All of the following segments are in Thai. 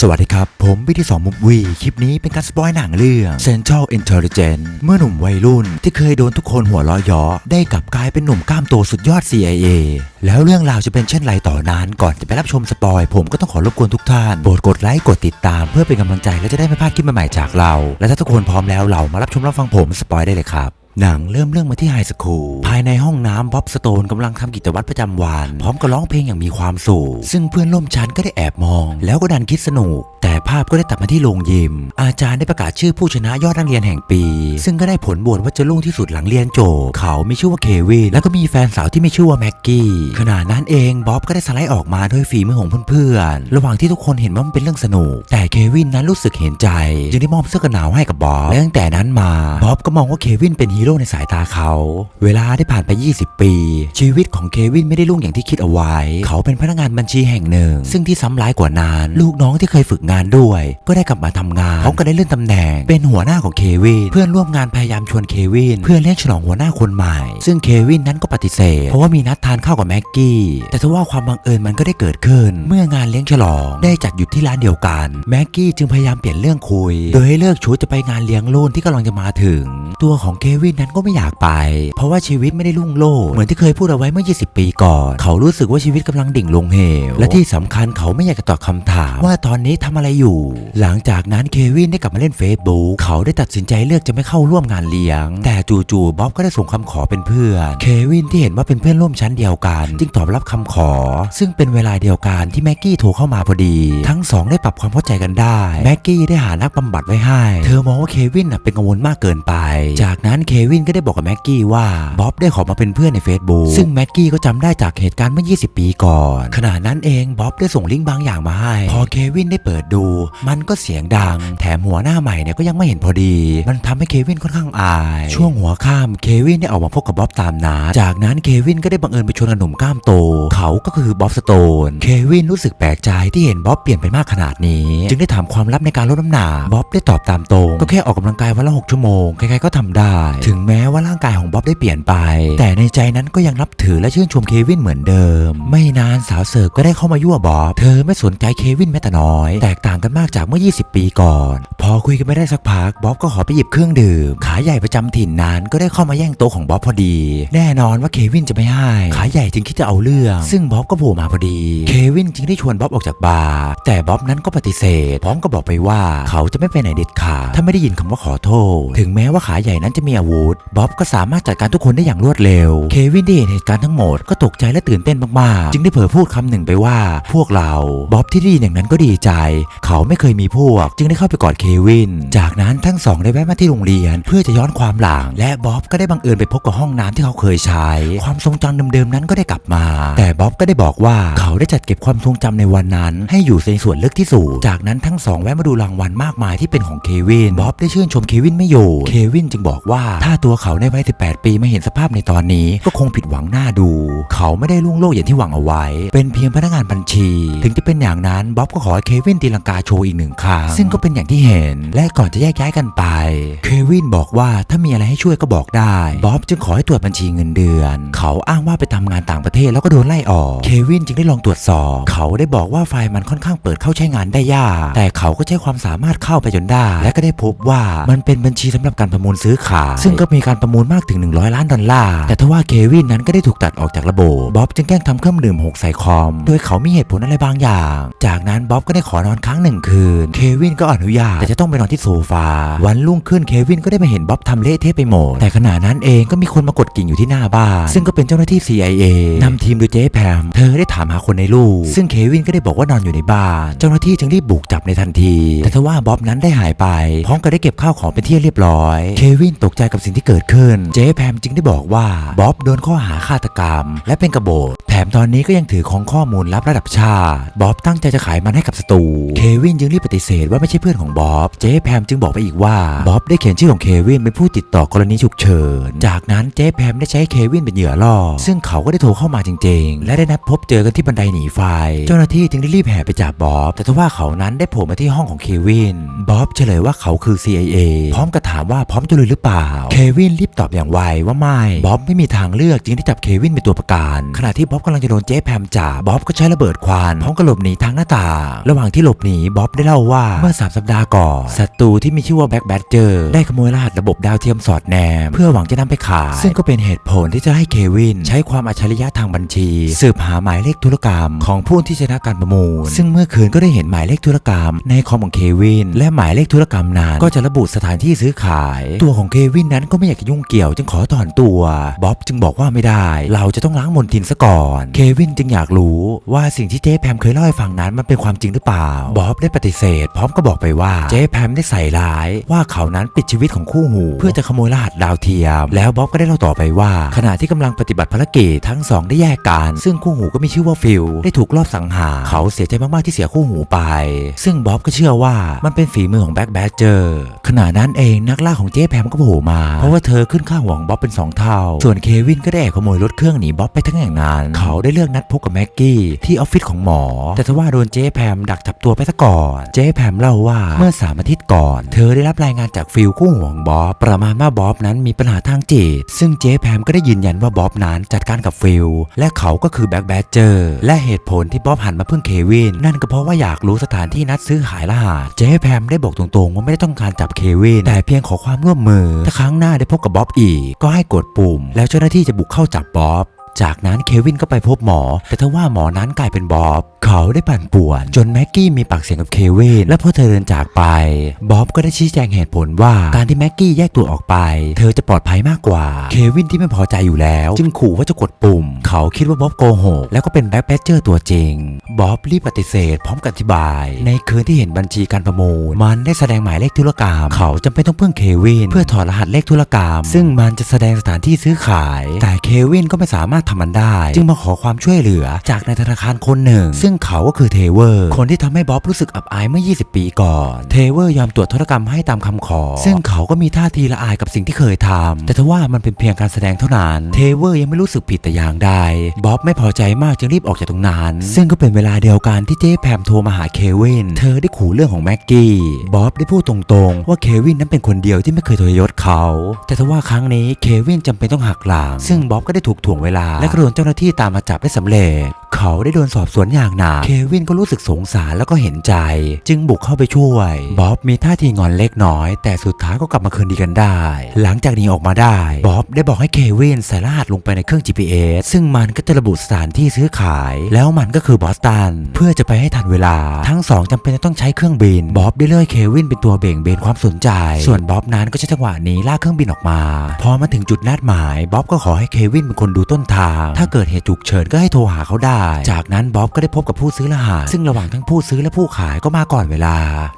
สวัสดีครับ ผมวิที่สองมุมวี คลิปนี้เป็นการสปอยหนังเรื่อง Central Intelligence เมื่อหนุ่มวัยรุ่นที่เคยโดนทุกคนหัวล้อยอ ได้กลับกลายเป็นหนุ่มกล้ามโตสุดยอด CIA แล้วเรื่องราวจะเป็นเช่นไรต่อนั้น ก่อนจะไปรับชมสปอย ผมก็ต้องขอรบกวนทุกท่าน โปรดกดไลค์ กดติดตามเพื่อเป็นกำลังใจและจะได้ไม่พลาดคลิปใหม่ๆจากเรา และถ้าทุกคนพร้อมแล้วเรามารับชมรับฟังผมสปอยได้เลยครับ หนังเริ่มเรื่องมาที่ไฮสคูลภายในห้องน้ำบ๊อบสโตนกำลังทำกิจวัตรประจำวัน พร้อมกับร้องเพลงอย่างมีความสุข ซึ่งเพื่อนร่วมชั้นก็ได้แอบมอง แล้วก็ดันคิดสนุก แต่ภาพก็ได้ตัดมาที่โรงยิม อาจารย์ได้ประกาศชื่อผู้ชนะยอดนักเรียนแห่งปี ซึ่งก็ได้ผลบวชว่าจะรุ่งที่สุดหลังเรียนจบเขาไมีชื่อว่าเควินแล้วก็มีแฟนสาวที่ไมีชื่อว่าแม็กกี้ขณะนั้นเองบ๊อบก็ได้สไลด์ออกมาด้วยฝีมือของเพื่อนๆระหว่างที่ทุกคนเห็นว่ามันเป็นเรื่องสนุก แต่เควินนั้นรู้สึกเห็นใจ จึงได้มอบเสื้อกันหนาวให้กับบ๊อบและตั้งแต่นั้นมาบ๊อบก็มองว่าเควินเป็นฮีโร่ในสายตาเขา เวลาได้ผ่านไป 20 ปี ชีวิตของเควินไม่ได้รุ่งอย่างที่คิดเอาไว้ เขาเป็นพนักงานบัญชีแห่งหนึ่ง ซึ่งที่ซ้ำร้ายกว่านั้น ลูกน้องที่เคยฝึกงานด้วย ก็ได้กลับมาทำงานเขาก็ได้เลื่อนตำแหน่ง เป็นหัวหน้าของเควิน เพื่อนร่วมงานพยายามชวนเควิน เพื่อเลี้ยงฉลองหัวหน้าคนใหม่ ซึ่งเควินนั้นก็ปฏิเสธ เพราะว่ามีนัดทานข้าวกับแม็กกี้ แต่ทว่าความบังเอิญมันก็ได้เกิดขึ้น เมื่องานเลี้ยงฉลองได้จัดอยู่ที่ร้านเดียวกัน แม็กกี้จึงพยายามเปลี่ยนเรื่องคุย โดยให้เลิกชุดจะไปงานเลี้ยงรุ่นที่กำลังจะมาถึง ตัวของเควินนั้นก็ไม่อยากไป เพราะว่าชีวิตไม่ได้รุ่งโรจน์เหมือนที่เคยพูดเอาไว้เมื่อ 20 ปีก่อน เขารู้สึกว่าชีวิตกำลังดิ่งลงเหว และที่สำคัญเขาไม่อยากจะตอบคำถามว่าตอนนี้ทำอะไรอยู่ หลังจากนั้นเควินได้กลับมาเล่น Facebook เขาได้ตัดสินใจเลือกจะไม่เข้าร่วมงานเลี้ยง แต่จู่ๆบ๊อบก็ได้ส่งคำขอเป็นเพื่อนเควินที่เห็นว่าเป็นเพื่อนร่วมชั้นเดียวกัน จึงตอบรับคำขอ ซึ่งเป็นเวลาเดียวกันที่แม็กกี้โทรเข้ามาพอดี ทั้งสองได้ปรับความเข้าใจกันได้แม็กกี้ได้หานักบำบัดไว้ให้ เธอมองว่าเควินเป็นกังวลมากเกินไป จากนั้นเควินก็ได้บอกกับแม็กกี้ว่าบ๊อบได้ขอมาเป็นเพื่อนใน Facebook ซึ่งแม็กกี้ก็จำได้จากเหตุการณ์เมื่อ 20 ปีก่อน ขณะนั้นเองบ๊อบได้ส่งลิงก์บางอย่างมาให้ พอเควินได้เปิดดู มันก็เสียงดัง แถมหัวหน้าใหม่เนี่ยก็ยังไม่เห็นพอดี มันทำให้เควินค่อนข้างอาย ช่วงหัวค่ำเควินได้ออกมาพบกับบ๊อบตามนัดจากนั้นเควินก็ได้บังเอิญไปชวนกับหนุ่มกล้ามโต เขาก็คือบ๊อบสโตน เควินรู้สึกแปลกใจที่เห็นบ๊อบเปลี่ยนไปมากขนาดนี้ จึงได้ถามความลับในการลดน้ำหนักบ๊อบได้ตอบตามตรง ก็แค่ออกกำลังกายวันละหกชั่วโมง ใครๆก็ทำได้ ถึงแม้ว่าร่างกายของบ๊อบได้เปลี่ยนไป แต่ในใจนั้นก็ยังนับถือและชื่นชมเควินเหมือนเดิม ไม่นานสาวเสิร์ฟก็ได้เข้ามายั่วบ๊อบเธอไม่สนใจเควินแม้แต่น้อย แตกต่างกันมากจากเมื่อ 20 ปีก่อน พอคุยกันไม่ได้สักพักบ๊อบก็ขอไปหยิบเครื่องดื่ม ขาใหญ่ประจำถิ่นนั้นก็ได้เข้ามาแย่งโต๊ะของบ๊อบพอดี แน่นอนว่าเควินจะไม่ให้ ขาใหญ่จึงคิดจะเอาเรื่อง ซึ่งบ๊อบก็โผล่มาพอดี เควินจึงได้ชวนบ๊อบออกจากบาร์แต่บ๊อบนั้นก็ปฏิเสธพร้อมกับบอกไปว่าเขาจะไม่ไปไหนเด็ดขาดถ้าไม่ได้ยินคำว่าขอโทษ ถึงแม้ว่าขาใหญ่นั้นจะมีอาวุธบ๊อบก็สามารถจัดการทุกคนได้อย่างรวดเร็ว เควินได้เห็นเหตุการณ์ทั้งหมดก็ตกใจและตื่นเต้นมากๆ จึงได้เผลอพูดคำหนึ่งไปว่า พวกเราบ๊อบที่ได้ยินอย่างนั้นก็ดีใจ เขาไม่เคยมีพวก จึงได้เข้าไปกอดเควิน จากนั้นทั้งสองได้แวะมาที่โรงเรียน เพื่อจะย้อนความหลัง และบ๊อบก็ได้บังเอิญไปพบกับห้องน้ำที่เขาเคยใช้ ความทรงจำเดิมๆนั้นก็ได้กลับมา แต่บ๊อบก็ได้บอกว่าเขาได้จัดเก็บความทรงจำในวันนั้น ให้อยู่ในส่วนลึกที่สุดจากนั้นทั้งสองแวะมาดูรางวัลมากมายที่เป็นของเควินบ๊อบได้ชื่นชมเควินไม่อยู่เควินจึงบอกว่าถ้าตัวเขาในวัย 18 ปีไม่เห็นสภาพในตอนนี้ก็คงผิดหวังหน้าดู เขาไม่ได้ลุ่งโลกอย่างที่หวังเอาไว้ เป็นเพียงพนักงานบัญชี ถึงจะเป็นอย่างนั้นบ๊อบก็ขอให้เควินตีลังกาโชว์อีกหนึ่งครั้งซึ่งก็เป็นอย่างที่เห็น และก่อนจะแยกย้ายกันไป เควินบอกว่าถ้ามีอะไรให้ช่วยก็บอกได้บ๊อบจึงขอให้ตรวจบัญชีเงินเดือน เขาอ้างว่าไปทำงานต่างประเทศแล้วก็โดนไล่ออก เควินจึงได้ลองตรวจสอบ เขาได้บอกว่าไฟล์มันค่อนข้างเปิดเข้าใช้งานได้ยาก แต่เขาก็ใช้ความสามารถเข้าไปจนได้ และก็ได้พบว่ามันเป็นบัญชีสำหรับการประมูลซื้อขายซึ่งก็มีการประมูลมากถึง 100 ล้านดอลลาร์ แต่ทว่าเควินนั้นก็ได้ถูกตัดออกจากระบบบ๊อบจึงแกล้งทำเครื่องดื่มหกใส่คอม โดยเขามีเหตุผลอะไรบางอย่าง จากนั้นบ๊อบก็ได้ขอนอนค้างหนึ่งคืน เควินก็อนุญาตแต่จะต้องไปนอนที่โซฟา วันรุ่งขึ้นเควินก็ได้มาเห็นบ๊อบทำเละเทะไปหมด แต่ขณะนั้นเองก็มีคนมากดกิ่งอยู่ที่หน้าบ้าน ซึ่งก็เป็นเจ้าหน้าที่ CIA นำทีมโดยเจ๊แพม เธอได้ถามหาคนในลูก ซึ่งเควินก็ได้บอกว่านอนอยู่ในบ้าน เจ้าหน้าที่จึงรีบบุกจับในทันที แต่ทว่าบ๊อบนั้นได้หายไป พร้อมกับได้เก็บข้าวของเป็นที่เรียบร้อย เควินตกใจกับสิ่งที่เกิดขึ้น เจ๊แพมจึงได้บอกว่าบ๊อบโดนข้อหาฆาตกรรม และเป็นกบฏแถมตอนนี้ก็ยังถือของข้อมูลลับระดับชาติบ๊อบตั้งใจจะขายมันให้กับสตูเควินจึงรีบปฏิเสธว่าไม่ใช่เพื่อนของบ๊อบเจ๊แพมจึงบอกไปอีกว่าบ๊อบได้เขียนชื่อของเควินเป็นผู้ติดต่อกรณีฉุกเฉินจากนั้นเจ๊แพมได้ใช้เควินเป็นเหยื่อล่อซึ่งเขาก็ได้โทรเข้ามาจริง ๆ และได้นัดพบเจอกันที่บันไดหนีไฟ เจ้าหน้าที่จึงได้รีบแห่ไปจับบ๊อบ แต่ทว่าเขานั้นได้โผล่มาที่ห้องของเควินบ๊อบเฉลยว่าเขาคือ CIA พร้อมกับถามว่าพร้อมจะลุยหรือเปล่า เคเควินรีบตอบอย่างไวว่าไม่ บ๊อบไม่มีทางเลือกจึงได้จับเควินเป็นตัวประกันขณะที่บ๊อบกำลังจะโดนเจ๊แพมจับบ๊อบก็ใช้ระเบิดควันพร้อมกับหลบหนีทางหน้าต่างระหว่างที่หลบหนีบ๊อบได้เล่าว่าเมื่อสามสัปดาห์ก่อนศัตรูที่มีชื่อว่าแบ็คแบดเจอร์ได้ขโมยรหัสระบบดาวเทียมสอดแนม เพื่อหวังจะนำไปขาย ซึ่งก็เป็นเหตุผลที่จะให้เควิน ใช้ความอัจฉริยะทางบัญชี สืบหาหมายเลขธุรกรรม ของผู้ที่ชนะการประมูล ซึ่งเมื่อคืนก็ได้เห็นหมายเลขธุรกรรม ในคอมของเควิน และหมายเลขธุรกรรมนั้นก็จะระบุสถานที่ซื้อขาย ตัวของเควินนั้นก็ไม่อยากจะยุ่งเกี่ยวจึงขอถอนตัวบ๊อบจึงบอกว่าไม่ได้ เราจะต้องล้างมลทินซะก่อน เควินจึงอยากรู้ว่าสิ่งที่เจ๊แพมเคยเล่าให้ฟังนั้นมันเป็นความจริงหรือเปล่าบ๊อบได้ปฏิเสธ พร้อมก็บอกไปว่าเจ๊แพมได้ใส่ร้าย ว่าเขานั้นปิดชีวิตของคู่หู เพื่อจะขโมยรหัสดาวเทียม แล้วบ๊อบก็ได้เล่าต่อไปว่า ขณะที่กำลังปฏิบัติภารกิจทั้งสองได้แยกกันซึ่งคู่หูก็มีชื่อว่าฟิลได้ถูกลอบสังหารเขาเสียใจมากๆที่เสียคู่หูไป ซึ่งบ๊อบก็เชื่อว่ามันเป็นฝีมือของแบ็คแบดเจอร์ขณะนั้นเองนักล่าของเจ๊แพมก็โผล่มาเพราะว่าเธอขึ้นค่าหัวของบ๊อบเป็นสองเท่า ส่วนเควินก็ได้แอบขโมยรถเครื่องหนีบ๊อบไปทั้งอย่างนั้น เขาได้เลือกนัดพบกับแม็กกี้ที่ออฟฟิศของหมอ แต่ทว่าโดนเจ๊แพมดักจับตัวไปซะก่อน เจ๊แพมเล่าว่าเมื่อสามอาทิตย์ก่อน เธอได้รับรายงานจากฟิลคู่ห่วงบ๊อบประมาณว่าบ๊อบนั้นมีปัญหาทางจิต ซึ่งเจ๊แพมก็ได้ยืนยันว่าบ๊อบนั้นจัดการกับฟิลและเขาก็คือแบ็คแบดเจอร์และเหตุผลที่บ๊อบหันมาพึ่งเควิน นั่นก็เพราะว่าอยากรู้สถานที่นัดซื้อขายรหัสเจ๊แพมได้บอกตรงๆว่าไม่ได้ต้องการจับเควินแต่เพียงขอความร่วมมือถ้าครั้งหน้าได้พบกับบ๊อบอีก ก็ให้กดปุ่ม แล้วเจ้าหน้าที่จะบุกเข้าจับบ๊อบ จากนั้นเควินก็ไปพบหมอ แต่ทว่าหมอนั้นกลายเป็นบ๊อบ เขาได้ปั่นป่วน จนแม็กกี้มีปากเสียงกับเควิน และพอเธอเดินจากไปบ๊อบก็ได้ชี้แจงเหตุผลว่าการที่แม็กกี้แยกตัวออกไป เธอจะปลอดภัยมากกว่า เควินที่ไม่พอใจอยู่แล้ว จึงขู่ว่าจะกดปุ่ม เขาคิดว่าบ๊อบโกหกแล้วก็เป็นแบ็คแบดเจอร์ตัวจริง บ๊อบรีบปฏิเสธ พร้อมกับอธิบาย ในคืนที่เห็นบัญชีการประมูล มันได้แสดงหมายเลขธุรกรรม เขาจำเป็นต้องพึ่งเควิน เพื่อถอดรหัสเลขธุรกรรม ซึ่งมันจะแสดงสถานที่ซื้อขาย แต่เควินก็ไม่สามารถทำมันได้ จึงมาขอความช่วยเหลือจากในธนาคารคนหนึ่ง ซึ่งเขาก็คือเทเวอร์ คนที่ทำให้บ๊อบรู้สึกอับอายเมื่อ 20 ปีก่อน เทเวอร์ยอมตรวจธุรกรรมให้ตามคำขอ ซึ่งเขาก็มีท่าทีละอายกับสิ่งที่เคยทำแต่ทว่ามันเป็นเพียงการแสดงเท่านั้นเทเวอร์ยังไม่รู้สึกผิดแต่อย่างใดบ๊อบไม่พอใจมากจึงรีบออกจากตรงนั้น ซึ่งก็เป็นเวลาเดียวกันที่เจ๊แพมโทรมาหาเควินเธอได้ขู่เรื่องของแม็กกี้บ๊อบได้พูดตรงๆ ว่าเควินนั้นเป็นคนเดียวที่ไม่เคยทรยศเขา แต่ทว่าครั้งนี้เควินจำเป็นต้องหักหลังซึ่งบ๊อบก็ได้ถูกถ่วงเวลาและก็โดนเจ้าหน้าที่ตามมาจับได้สำเร็จเขาได้โดนสอบสวนอย่างหนัก เควินก็รู้สึกสงสารแล้วก็เห็นใจ จึงบุกเข้าไปช่วย บ๊อบมีท่าทีงอนเล็กน้อย แต่สุดท้ายก็กลับมาคืนดีกันได้ หลังจากหนี้ออกมาได้ บ๊อบได้บอกให้เควินใส่รหัสลงไปในเครื่อง GPS ซึ่งมันก็จะระบุสถานที่ซื้อขาย แล้วมันก็คือบอสตัน เพื่อจะไปให้ทันเวลา ทั้งสองจำเป็นจะต้องใช้เครื่องบิน บ๊อบได้เลื่อยเควินเป็นตัวเบ่งเบนความสนใจ ส่วนบ๊อบนั้นก็ใช้จังหวะนี้ลากเครื่องบินออกมา พอมาถึงจุดนัดหมาย บ๊อบก็ขอให้เควินเป็นคนดูต้นทาง ถ้าเกิดเหตุฉุกเฉินก็ให้โทรหาเขาได้จากนั้นบ๊อบก็ได้พบกับผู้ซื้อรหัสซึ่งระหว่างทั้งผู้ซื้อและผู้ขายก็มาก่อนเวลา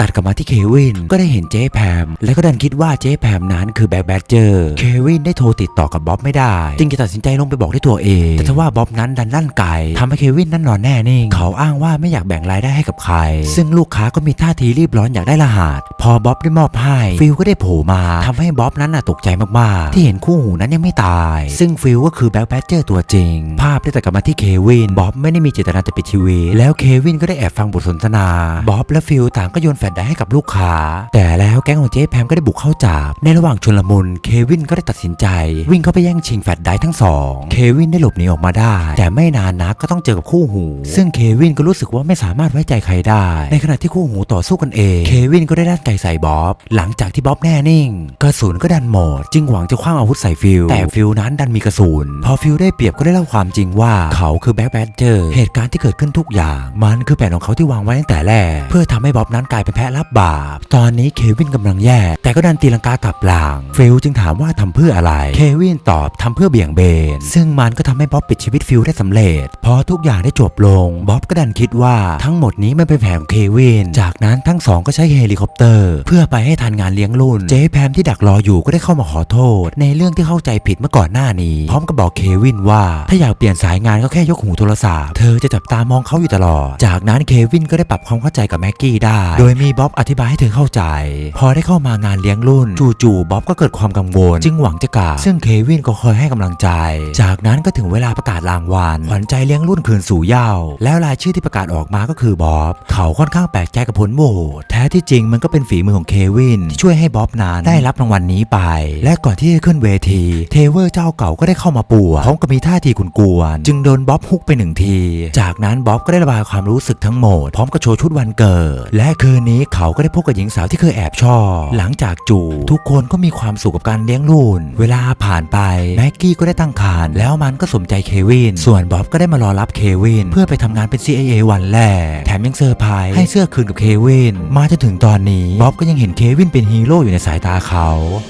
ตัดกลับมาที่เควินก็ได้เห็นเจ๊แพม และก็ดันคิดว่าเจ๊แพมนั้นคือแบ็คแบดเจอร์เควินได้โทรติดต่อกับบ๊อบไม่ได้ จึงจะตัดสินใจลงไปบอกด้วยตัวเอง แต่ทว่าบ๊อบนั้นดันลั่นไกทำให้เควินนั้นนอนแน่นิ่งเขาอ้างว่าไม่อยากแบ่งรายได้ให้กับใคร ซึ่งลูกค้าก็มีท่าทีรีบร้อนอยากได้รหัสพอบ๊อบได้มอบให้ฟิลก็ได้โผล่มาทำให้บ๊อบนั้นน่ะตกใจมากๆ ที่เห็นคู่หูนั้นยังไม่ตาย ซึ่งฟิลก็คือแบ็คแบดเจอร์ตัวจริง ภาพได้ตัดกลับมาที่เควินบ๊อบไม่ได้มีเจตนาจะปิดทีวี แล้วเควินก็ได้แอบฟังบทสนทนาบ๊อบและฟิลต่างก็โยนแฟลชไดรฟ์ให้กับลูกค้า แต่แล้วแก๊งของเจ๊แพมก็ได้บุกเข้าจับในระหว่างชนลมุนเควินก็ได้ตัดสินใจ วิ่งเข้าไปแย่งชิงแฟลชไดรฟ์ทั้งสองเควินได้หลบหนีออกมาได้ แต่ไม่นานนักก็ต้องเจอกับคู่หู ซึ่งเควินก็รู้สึกว่าไม่สามารถไว้ใจใครได้ ในขณะที่คู่หูต่อสู้กันเอง เควินก็ได้ด้านไกใส่บ๊อบ หลังจากที่บ๊อบแน่นิ่ง กระสุนก็ดันหมด จึงหวังจะคว้างอาวุธใส่ฟิลแต่ฟิลนั้นดันมีกระสุน พอฟิลได้เปรียบก็ได้เล่าความจริงว่าเขาคือแบ็คแบดเจอร์เหตุการณ์ที่เกิดขึ้นทุกอย่าง มันคือแผนของเขาที่วางไว้ตั้งแต่แรก เพื่อทำให้บ๊อบนั้นกลายเป็นแพะรับบาป ตอนนี้เควินกำลังแย่ แต่ก็ดันตีลังกากลับหลังฟิลจึงถามว่าทำเพื่ออะไร เควินตอบทำเพื่อเบี่ยงเบน ซึ่งมันก็ทำให้บ๊อบปิดชีวิตฟิลได้สำเร็จ พอทุกอย่างได้จบลง บ๊อบก็ดันคิดว่าทั้งหมดนี้มันเป็นแผนของเควิน จากนั้นทั้งสองก็ใช้เฮลิคอปเตอร์ เพื่อไปให้ทันงานเลี้ยงรุ่น เจ๊แพมที่ดักรออยู่ก็ได้เข้ามาขอโทษ ในเรื่องที่เข้าใจผิดเมื่อก่อนหน้านี้ พร้อมกับบอกเควินว่า ถ้าอยากเปลี่ยนสายงานก็แค่ยกหูโทรศัพท์เธอจะจับตามองเขาอยู่ตลอด จากนั้นเควินก็ได้ปรับความเข้าใจกับแม็กกี้ได้ โดยมีบ๊อบอธิบายให้เธอเข้าใจ พอได้เข้ามางานเลี้ยงรุ่น จู่ๆบ๊อบก็เกิดความกังวล จึงหวังจะกราบซึ่งเควินก็คอยให้กำลังใจ จากนั้นก็ถึงเวลาประกาศรางวัลขวัญใจเลี้ยงรุ่นคืนสู่เย้าแล้วรายชื่อที่ประกาศออกมาก็คือบ๊อบเขาค่อนข้างแปลกใจกับผลโหวตแท้ที่จริงมันก็เป็นฝีมือของเควินที่ช่วยให้บ๊อบนั้นได้รับรางวัลนี้ไป และก่อนที่จะขึ้นเวที เทเวอร์เจ้าเก่าก็ได้เข้ามาป่วนพร้อมกับมีท่าทีกุนกวนจึงโดนบ๊อบฮุกไปหนึ่งที จากนั้นบ๊อบก็ได้ระบายความรู้สึกทั้งหมด พร้อมกับโชว์ชุดวันเกิด และคืนนี้เขาก็ได้พบกับหญิงสาวที่เคยแอบชอบ หลังจากจูบทุกคนก็มีความสุขกับการเลี้ยงรุ่นเวลาผ่านไปแม็กกี้ก็ได้ตั้งครรภ์แล้วมันก็สมใจเควิน ส่วนบ๊อบก็ได้มารอรับเควิน เพื่อไปทำงานเป็น CIA วันแรกแถมยังเซอร์ไพรส์ให้เสื้อคืนกับเควิน มาจนถึงตอนนี้บ๊อบก็ยังเห็นเควินเป็นฮีโร่อยู่ในสายตาเขา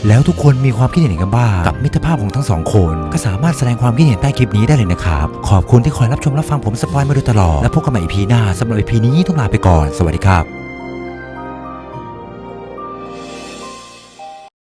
แล้วทุกคนมีความคิดเห็นกันบ้างกับมิตรภาพของทั้งสองคน ก็สามารถแสดงความคิดเห็นใต้คลิปนี้ได้เลยนะครับ ขอบคุณที่คอยรับชมรับฟังผมสปอยมาโดยตลอด และพบกันใหม่ EP หน้าสำหรับ EP นี้ต้องลาไปก่อน สวัสดีครับ